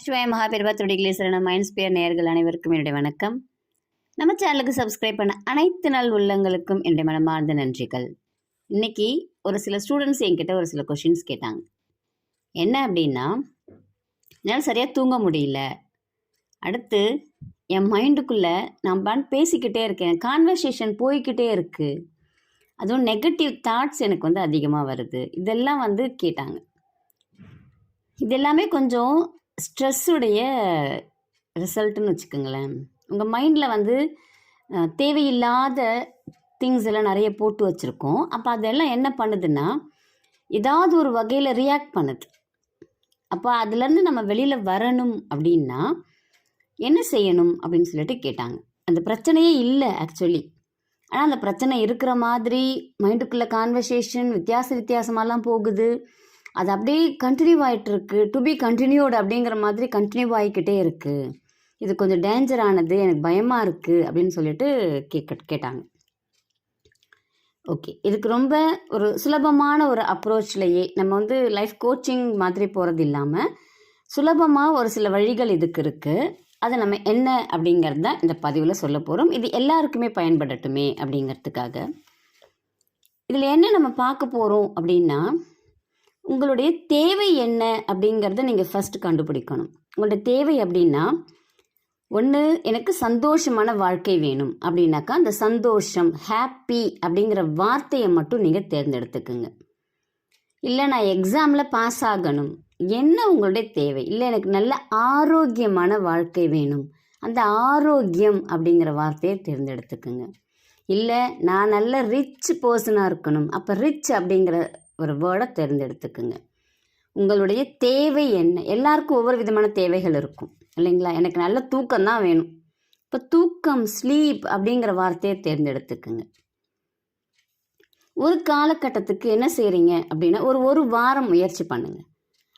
அஸ்வாய மகாபெருவா தொடிகளே சரணம் மைன்ஸ்பியர் நேயர்கள் அனைவருக்கும் என்னுடைய வணக்கம். நம்ம சேனலுக்கு சப்ஸ்கிரைப் பண்ண அனைத்து நாள் உள்ளங்களுக்கும் என்னுடைய மனமார்ந்த நன்றிகள். இன்னைக்கு ஒரு சில ஸ்டூடெண்ட்ஸ் என்கிட்ட ஒரு சில கொஷின்ஸ் கேட்டாங்க. என்ன அப்படின்னா என்னால் சரியாக தூங்க முடியல. அடுத்து என் மைண்டுக்குள்ளே நான் பாட்டு பேசிக்கிட்டே இருக்கேன். கான்வர்சேஷன் போய்கிட்டே இருக்குது அதுவும் நெகட்டிவ் தாட்ஸ் எனக்கு வந்து அதிகமாக வருது. இதெல்லாம் வந்து கேட்டாங்க. இது எல்லாமே கொஞ்சம் ஸ்ட்ரெஸ்ஸுடைய ரிசல்ட்டுன்னு வச்சுக்கோங்களேன். உங்கள் மைண்டில் வந்து தேவையில்லாத திங்ஸ் எல்லாம் நிறைய போட்டு வச்சுருக்கோம். அப்போ அதெல்லாம் என்ன பண்ணுதுன்னா ஏதாவது ஒரு வகையில் ரியாக்ட் பண்ணுது. அப்போ அதுலேருந்து நம்ம வெளியில் வரணும் அப்படின்னா என்ன செய்யணும் அப்படின்னு சொல்லிட்டு கேட்டாங்க. அந்த பிரச்சனையே இல்லை ஆக்சுவலி ஆனால் அந்த பிரச்சனை இருக்கிற மாதிரி மைண்டுக்குள்ளே கான்வர்சேஷன் வித்தியாச வித்தியாசமாலாம் போகுது. அது அப்படியே கண்டினியூ ஆகிட்டு இருக்கு டு பி கண்டினியூடு அப்படிங்கிற மாதிரி கண்டினியூ ஆகிக்கிட்டே இருக்கு. இது கொஞ்சம் டேஞ்சரானது எனக்கு பயமாக இருக்குது அப்படின்னு சொல்லிட்டு கேட்க கேட்டாங்க. ஓகே இதுக்கு ரொம்ப ஒரு சுலபமான ஒரு அப்ரோச்லேயே நம்ம வந்து லைஃப் கோச்சிங் மாதிரி போகிறது இல்லாமல் சுலபமாக ஒரு சில வழிகள் இதுக்கு இருக்குது அதை நம்ம என்ன அப்படிங்கிறத இந்த பதிவில் சொல்ல போகிறோம் இது எல்லாருக்குமே பயன்படட்டுமே அப்படிங்கிறதுக்காக. இதில் என்ன நம்ம பார்க்க போகிறோம் அப்படின்னா உங்களுடைய தேவை என்ன அப்படிங்கிறத நீங்கள் ஃபஸ்ட்டு கண்டுபிடிக்கணும். உங்களுடைய தேவை அப்படின்னா ஒன்று எனக்கு சந்தோஷமான வாழ்க்கை வேணும் அப்படின்னாக்கா அந்த சந்தோஷம் ஹாப்பி அப்படிங்கிற வார்த்தையை மட்டும் நீங்கள் தேர்ந்தெடுத்துக்குங்க. இல்லை நான் எக்ஸாமில் பாஸ் ஆகணும். என்ன உங்களுடைய தேவை? இல்லை எனக்கு நல்ல ஆரோக்கியமான வாழ்க்கை வேணும். அந்த ஆரோக்கியம் அப்படிங்கிற வார்த்தையை தேர்ந்தெடுத்துக்குங்க. இல்லை நான் நல்ல ரிச் பர்சனாக இருக்கணும். அப்போ ரிச் அப்படிங்கிற ஒரு வேர்டை தேர்ந்தெடுத்துக்குங்க. உங்களுடைய தேவை என்ன? எல்லாருக்கும் ஒவ்வொரு விதமான தேவைகள் இருக்கும். இல்லைங்களா? எனக்கு நல்ல தூக்கம் தான் வேணும். இப்போ தூக்கம் ஸ்லீப் அப்படிங்கிற வார்த்தையை தேர்ந்தெடுத்துக்குங்க. ஒரு காலகட்டத்துக்கு என்ன செய்கிறீங்க அப்படின்னா ஒரு ஒரு வாரம் முயற்சி பண்ணுங்கள்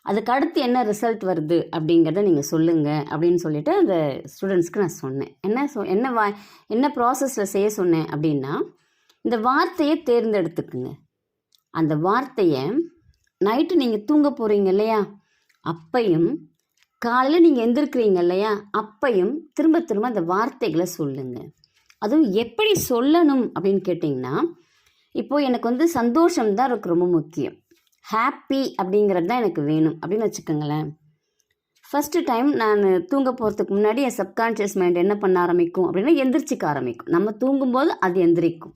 அதுக்கு அடுத்து என்ன ரிசல்ட் வருது அப்படிங்கிறத நீங்கள் சொல்லுங்கள் அப்படின்னு சொல்லிட்டு அந்த ஸ்டூடெண்ட்ஸ்க்கு நான் சொன்னேன். என்ன சொ என்ன வா என்ன ப்ராசஸில் செய்ய சொன்னேன் அப்படின்னா இந்த வார்த்தையை தேர்ந்தெடுத்துக்குங்க. அந்த வார்த்தையை நைட்டு நீங்கள் தூங்க போகிறீங்க இல்லையா? அப்பையும் காலையில் நீங்கள் எந்திருக்கிறீங்க இல்லையா? அப்பையும் திரும்ப திரும்ப அந்த வார்த்தைகளை சொல்லுங்கள் அதுவும் எப்படி சொல்லணும் அப்படின்னு கேட்டிங்கன்னா இப்போது எனக்கு வந்து சந்தோஷம் தான் எனக்கு ரொம்ப முக்கியம். ஹாப்பி அப்படிங்கிறது தான் எனக்கு வேணும் அப்படின்னு வச்சுக்கோங்களேன். ஃபஸ்ட்டு டைம் நான் தூங்க போகிறதுக்கு முன்னாடி என் சப்கான்ஷியஸ் மைண்ட் என்ன பண்ண ஆரம்பிக்கும் அப்படின்னா எந்திரிச்சிக்க ஆரம்பிக்கும். நம்ம தூங்கும்போது அது எந்திரிக்கும்.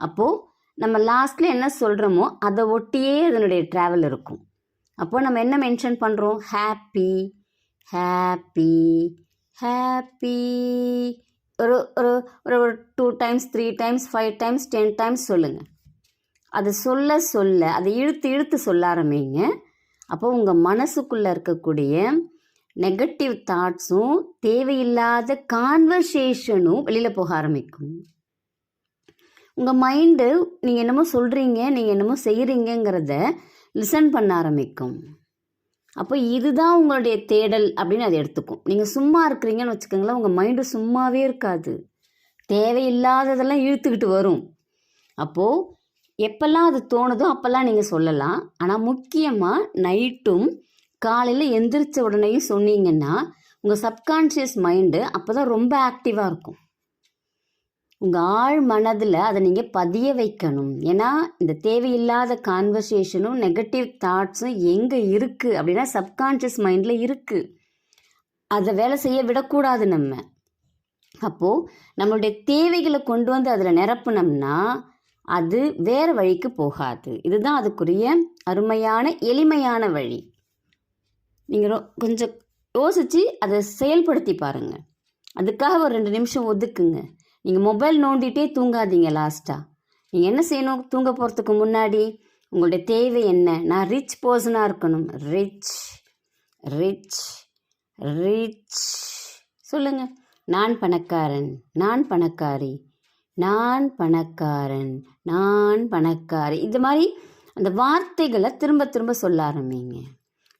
அப்போது நம்ம லாஸ்ட்டில் என்ன சொல்கிறோமோ அதை ஒட்டியே அதனுடைய ட்ராவல் இருக்கும். அப்போது நம்ம என்ன மென்ஷன் பண்ணுறோம் ஹாப்பி ஹாப்பி ஹாப்பி ஒரு ஒரு ஒரு ஒரு two times three times five times ten times சொல்லுங்கள் அது சொல்ல சொல்ல அதை இழுத்து இழுத்து சொல்ல ஆரம்பிங்க. அப்போ உங்கள் மனசுக்குள்ளே இருக்கக்கூடிய நெகட்டிவ் தாட்ஸும் தேவையில்லாத கான்வர்சேஷனும் வெளியில் போக ஆரம்பிக்கும். உங்கள் மைண்டு நீங்கள் என்னமோ சொல்கிறீங்க நீங்கள் என்னமோ செய்கிறீங்கங்கிறத லிசன் பண்ண ஆரம்பிக்கும். அப்போ இதுதான் உங்களுடைய தேடல் அப்படின்னு அதை எடுத்துக்கும். நீங்கள் சும்மா இருக்கிறீங்கன்னு வச்சுக்கோங்களேன் உங்கள் மைண்டு சும்மாவே இருக்காது. தேவையில்லாததெல்லாம் இழுத்துக்கிட்டு வரும். அப்போது எப்பெல்லாம் அது தோணுதோ அப்போல்லாம் நீங்கள் சொல்லலாம். ஆனால் முக்கியமாக நைட்டும் காலையில் எந்திரிச்ச உடனேயும் சொன்னீங்கன்னா உங்கள் சப்கான்ஷியஸ் மைண்டு அப்போ தான் ரொம்ப ஆக்டிவாக இருக்கும். உங்கள் ஆழ் மனதில் அதை நீங்கள் பதிய வைக்கணும். ஏன்னா இந்த தேவையில்லாத கான்வர்சேஷனும் நெகட்டிவ் தாட்ஸும் எங்கே இருக்குது அப்படின்னா சப்கான்ஷியஸ் மைண்டில் இருக்குது அதை வேலை செய்ய விடக்கூடாது நம்ம. அப்போது நம்மளுடைய தேவைகளை கொண்டு வந்து அதில் நிரப்புனோம்னா அது வேறு வழிக்கு போகாது. இதுதான் அதுக்குரிய அருமையான எளிமையான வழி. நீங்கள் கொஞ்சம் யோசித்து அதை செயல்படுத்தி பாருங்கள் அதுக்காக ஒரு ரெண்டு நிமிஷம் ஒதுக்குங்க. நீங்கள் மொபைல் நோண்டிகிட்டே தூங்காதீங்க லாஸ்ட்டாக நீங்கள் என்ன செய்யணும்? தூங்க போகிறதுக்கு முன்னாடி உங்களுடைய தேவை என்ன? நான் ரிச் பர்சனாக இருக்கணும். ரிச் ரிச் ரிச் சொல்லுங்க. நான் பணக்காரன் நான் பணக்காரி நான் பணக்காரன் நான் பணக்காரி. இது மாதிரி அந்த வார்த்தைகளை திரும்ப திரும்ப சொல்ல ஆரம்பிங்க.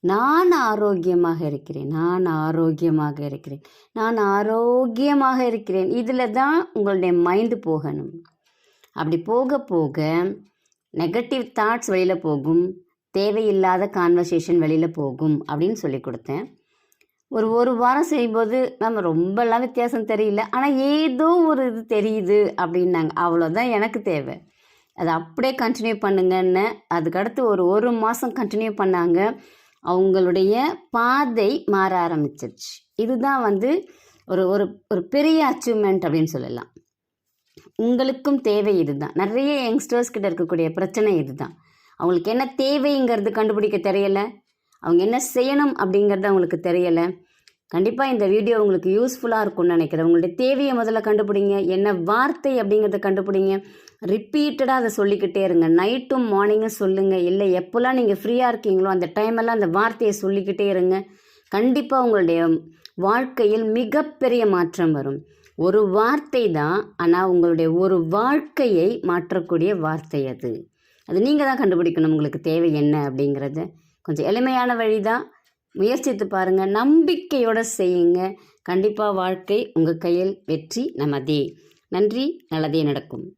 நான் ஆரோக்கியமாக இருக்கிறேன் நான் ஆரோக்கியமாக இருக்கிறேன் நான் ஆரோக்கியமாக இருக்கிறேன். இதில் தான் உங்களுடைய மைண்டு போகணும். அப்படி போக போக நெகட்டிவ் தாட்ஸ் வெளியில் போகும் தேவையில்லாத கான்வர்சேஷன் வெளியில் போகும் அப்படின்னு சொல்லி கொடுத்தேன். ஒரு ஒரு வாரம் செய்யும்போது நம்ம ரொம்பலாம் வித்தியாசம் தெரியல. ஆனால் ஏதோ ஒரு இது தெரியுது அப்படின்னாங்க. அவ்வளோதான் எனக்கு தேவை. அதை அப்படியே கண்டினியூ பண்ணுங்கன்னு. அதுக்கடுத்து ஒரு ஒரு மாதம் கண்டினியூ பண்ணாங்க. அவங்களுடைய பாதை மாற ஆரம்பிச்சிருச்சு. இதுதான் வந்து ஒரு ஒரு ஒரு பெரிய அச்சீவ்மெண்ட் அப்படின்னு சொல்லலாம். உங்களுக்கும் தேவை இதுதான். நிறைய யங்ஸ்டர்ஸ் கிட்ட இருக்கக்கூடிய பிரச்சனை இதுதான். அவங்களுக்கு என்ன தேவைங்கிறது கண்டுபிடிக்க தெரியலை. அவங்க என்ன செய்யணும் அப்படிங்கிறது அவங்களுக்கு தெரியலை. கண்டிப்பாக இந்த வீடியோ உங்களுக்கு யூஸ்ஃபுல்லாக இருக்கும்னு நினைக்கிறேன். உங்களுடைய தேவையை முதல்ல கண்டுபிடிங்க. என்ன வார்த்தை அப்படிங்கிறத கண்டுபிடிங்க. ரிப்பீட்டடாக அதை சொல்லிக்கிட்டே இருங்க. நைட்டும் மார்னிங்கும் சொல்லுங்கள் இல்லை எப்போல்லாம் நீங்கள் ஃப்ரீயாக இருக்கீங்களோ அந்த டைமெல்லாம் அந்த வார்த்தையை சொல்லிக்கிட்டே இருங்க. கண்டிப்பாக உங்களுடைய வாழ்க்கையில் மிகப்பெரிய மாற்றம் வரும். ஒரு வார்த்தை தான் ஆனால் உங்களுடைய ஒரு வாழ்க்கையை மாற்றக்கூடிய வார்த்தை அது. அது நீங்கள் தான் கண்டுபிடிக்கணும். உங்களுக்கு தேவை என்ன அப்படிங்கிறத. கொஞ்சம் எளிமையான வழி தான் முயற்சித்து பாருங்கள் நம்பிக்கையோடு செய்யுங்க. கண்டிப்பாக வாழ்க்கை உங்கள் கையில் வெற்றி நமதே. நன்றி நல்லதே நடக்கும்.